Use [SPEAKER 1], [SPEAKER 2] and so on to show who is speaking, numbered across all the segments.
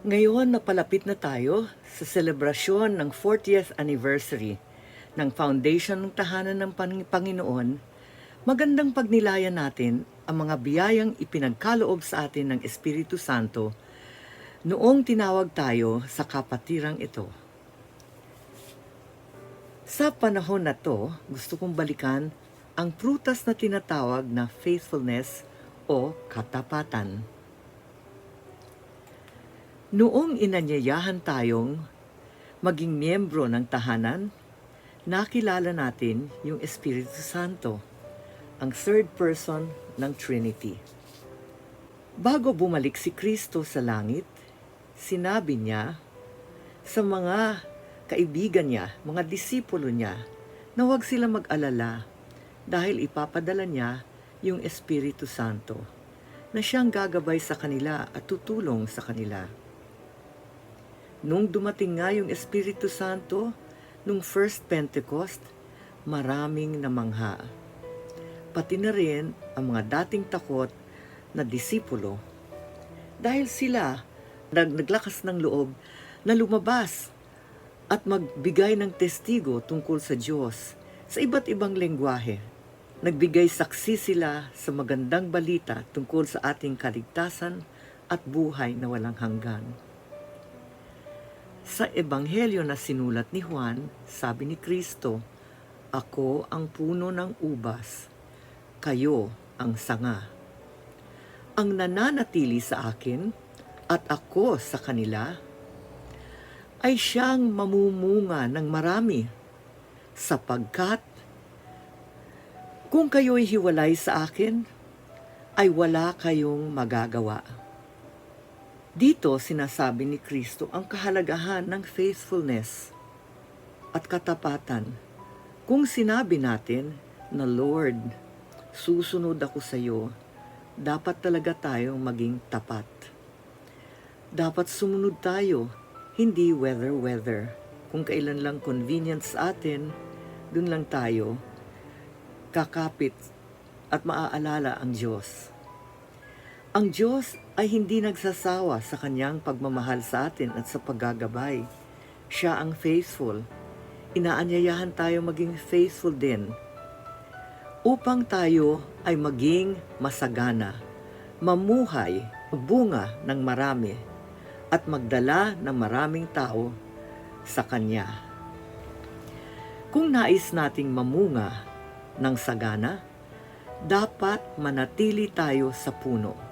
[SPEAKER 1] Ngayon napalapit na tayo sa selebrasyon ng 40th anniversary ng Foundation ng Tahanan ng Pan- Panginoon. Magandang pagnilayan natin ang mga biyayang ipinagkaloob sa atin ng Espiritu Santo noong tinawag tayo sa kapatirang ito. Sa panahon na to, gusto kong balikan ang prutas na tinatawag na faithfulness o katapatan. Noong inanyayahan tayong maging miyembro ng tahanan, nakilala natin yung Espiritu Santo, ang third person ng Trinity. Bago bumalik si Kristo sa langit, sinabi niya sa mga kaibigan niya, mga disipulo niya, na huwag sila mag-alala dahil ipapadala niya yung Espiritu Santo na siyang gagabay sa kanila at tutulong sa kanila. Nung dumating nga yung Espiritu Santo, nung First Pentecost, maraming namangha. Pati na rin ang mga dating takot na disipulo. Dahil sila nag naglakas ng loob na lumabas at magbigay ng testigo tungkol sa Diyos sa iba't ibang lengguwahe. Nagbigay saksi sila sa magandang balita tungkol sa ating kaligtasan at buhay na walang hanggan. Sa ebanghelyo na sinulat ni Juan, sabi ni Kristo, Ako ang puno ng ubas, kayo ang sanga. Ang nananatili sa akin at ako sa kanila ay siyang mamumunga ng marami sapagkat kung kayo'y hiwalay sa akin, ay wala kayong magagawa. Dito sinasabi ni Kristo ang kahalagahan ng faithfulness at katapatan. Kung sinabi natin na Lord, susunod ako sa iyo, dapat talaga tayong maging tapat. Dapat sumunod tayo, hindi weather-weather. Kung kailan lang convenient sa atin, dun lang tayo kakapit at maaalala ang Diyos. Ang Diyos ay hindi nagsasawa sa kanyang pagmamahal sa atin at sa paggagabay. Siya ang faithful. Inaanyayahan tayo maging faithful din upang tayo ay maging masagana, mamuhay, bunga ng marami, at magdala ng maraming tao sa Kanya. Kung nais nating mamunga ng sagana, dapat manatili tayo sa puno.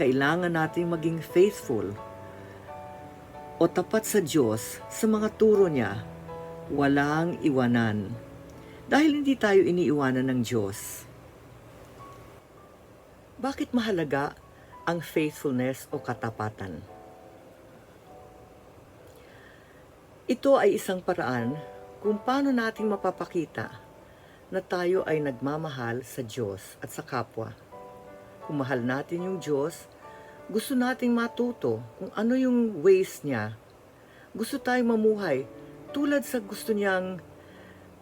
[SPEAKER 1] Kailangan nating maging faithful o tapat sa Diyos sa mga turo niya, walang iwanan. Dahil hindi tayo iniiwanan ng Diyos. Bakit mahalaga ang faithfulness o katapatan? Ito ay isang paraan kung paano nating mapapakita na tayo ay nagmamahal sa Diyos at sa kapwa. Kung mahal natin yung Diyos, gusto nating matuto kung ano yung ways niya. Gusto tayong mamuhay tulad sa gusto niyang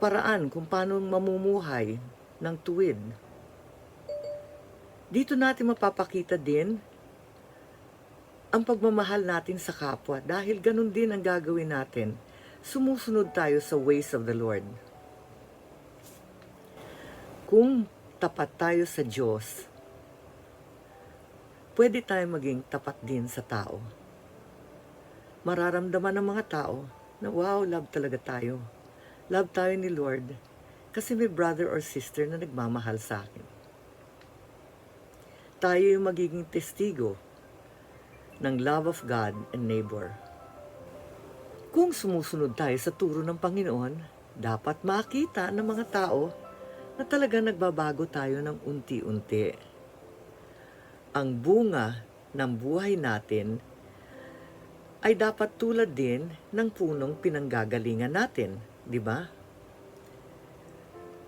[SPEAKER 1] paraan kung paano mamumuhay ng tuwid. Dito natin mapapakita din ang pagmamahal natin sa kapwa dahil ganun din ang gagawin natin. Sumusunod tayo sa ways of the Lord. Kung tapat tayo sa Diyos, pwede tayo maging tapat din sa tao. Mararamdaman ng mga tao na wow, love talaga tayo. Love tayo ni Lord kasi may brother or sister na nagmamahal sa akin. Tayo yung magiging testigo ng love of God and neighbor. Kung sumusunod tayo sa turo ng Panginoon, dapat makita ng mga tao na talaga nagbabago tayo ng unti-unti. Ang bunga ng buhay natin ay dapat tulad din ng punong pinanggagalingan natin, di ba?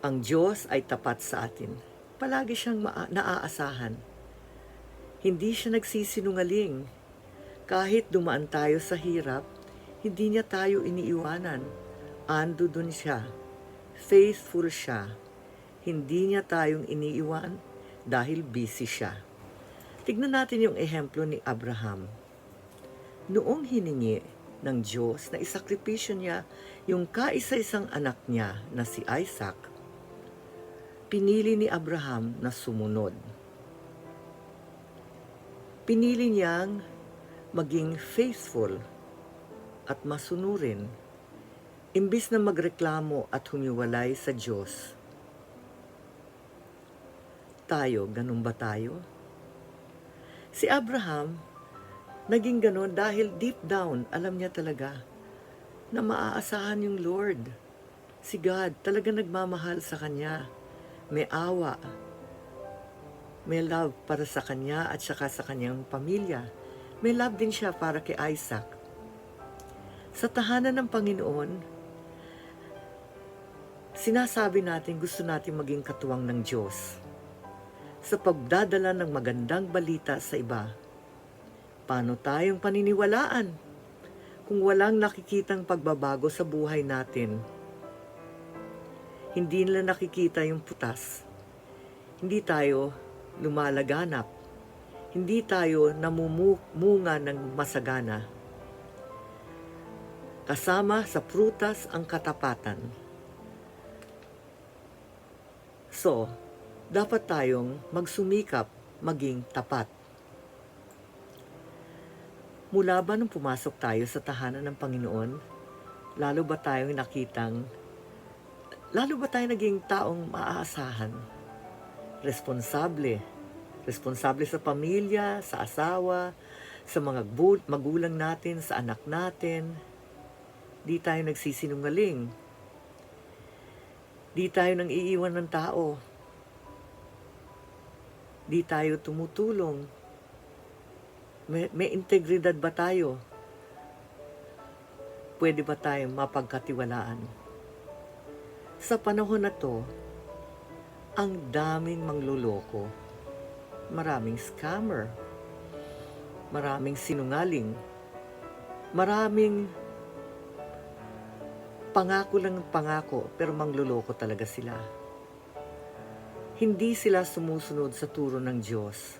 [SPEAKER 1] Ang Diyos ay tapat sa atin. Palagi siyang naaasahan. Hindi siya nagsisinungaling. Kahit dumaan tayo sa hirap, hindi niya tayo iniiwanan. Ando dun siya. Faithful siya. Hindi niya tayong iniiwan dahil busy siya. Tignan natin yung ehemplo ni Abraham. noong hiningi ng Diyos na isakripisyo niya yung kaisa-isang anak niya na si Isaac, pinili ni Abraham na sumunod. Pinili niyang maging faithful at masunurin imbis na magreklamo at humiwalay sa Diyos. Tayo, ganun ba tayo? Si Abraham, naging ganun dahil deep down, alam niya talaga na maaasahan yung Lord. Si God talaga nagmamahal sa kanya. May awa. May love para sa kanya at saka sa kanyang pamilya. May love din siya para kay Isaac. Sa tahanan ng Panginoon, sinasabi natin gusto natin maging katuwang ng Diyos sa pagdadala ng magandang balita sa iba. Paano tayong paniniwalaan kung walang nakikitang pagbabago sa buhay natin? Hindi nila nakikita yung putas. Hindi tayo lumalaganap. Hindi tayo namumunga ng masagana. Kasama sa prutas ang katapatan. So, dapat tayong magsumikap maging tapat. Mula ba nung pumasok tayo sa tahanan ng Panginoon, lalo ba tayong nakitang, lalo ba tayo naging taong maaasahan? Responsable. Responsable sa pamilya, sa asawa, sa mga magulang natin, sa anak natin. Di tayo nagsisinungaling. Di tayo nang iiwan ng tao. Di tayo tumutulong may, may integridad ba tayo? Pwede ba tayong mapagkatiwalaan? Sa panahon na to, ang daming mangluloko. Maraming scammer. Maraming sinungaling. Maraming pangako lang ng pangako pero mangluloko talaga sila. Hindi sila sumusunod sa turo ng Diyos.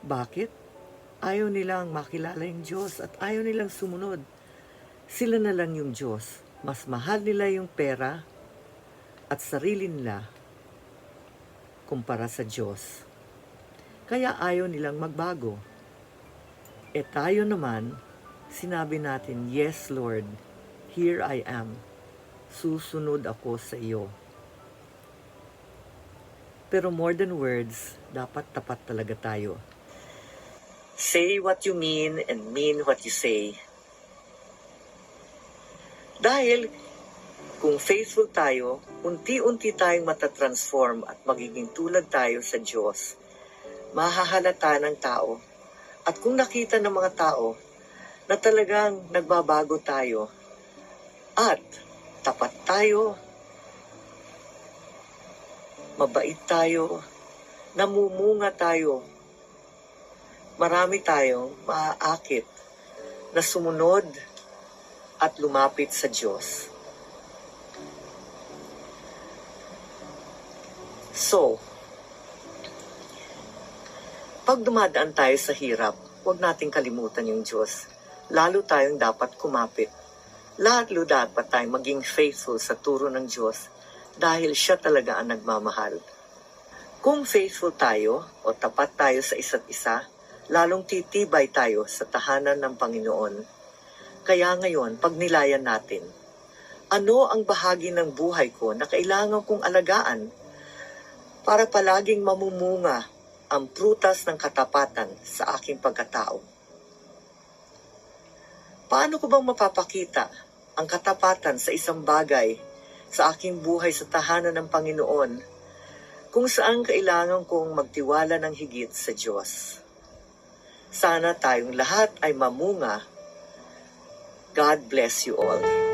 [SPEAKER 1] Bakit? Ayaw nilang makilala yung Diyos at ayaw nilang sumunod. Sila na lang yung Diyos. Mas mahal nila yung pera at sarili nila kumpara sa Diyos. Kaya ayaw nilang magbago. E tayo naman, sinabi natin, Yes Lord, here I am. Susunod ako sa iyo. Pero more than words, dapat tapat talaga tayo. Say what you mean and mean what you say. Dahil kung faithful tayo, unti-unti tayong matatransform at magiging tulad tayo sa Diyos. Mahahalata ng tao. At kung nakita ng mga tao na talagang nagbabago tayo at tapat tayo, mabait tayo, namumunga tayo, marami tayong maaakit na sumunod at lumapit sa Diyos. So, pag dumadaan tayo sa hirap, huwag nating kalimutan yung Diyos. Lalo tayong dapat kumapit. Lalo dapat tayong maging faithful sa turo ng Diyos dahil siya talaga ang nagmamahal. Kung faithful tayo o tapat tayo sa isa't isa, lalong titibay tayo sa tahanan ng Panginoon. Kaya ngayon, pag nilayan natin, ano ang bahagi ng buhay ko na kailangan kong alagaan para palaging mamumunga ang prutas ng katapatan sa aking pagkatao? Paano ko bang mapapakita ang katapatan sa isang bagay sa aking buhay sa tahanan ng Panginoon kung saan kailangan kong magtiwala ng higit sa Diyos? Sana tayong lahat ay mamunga. God bless you all.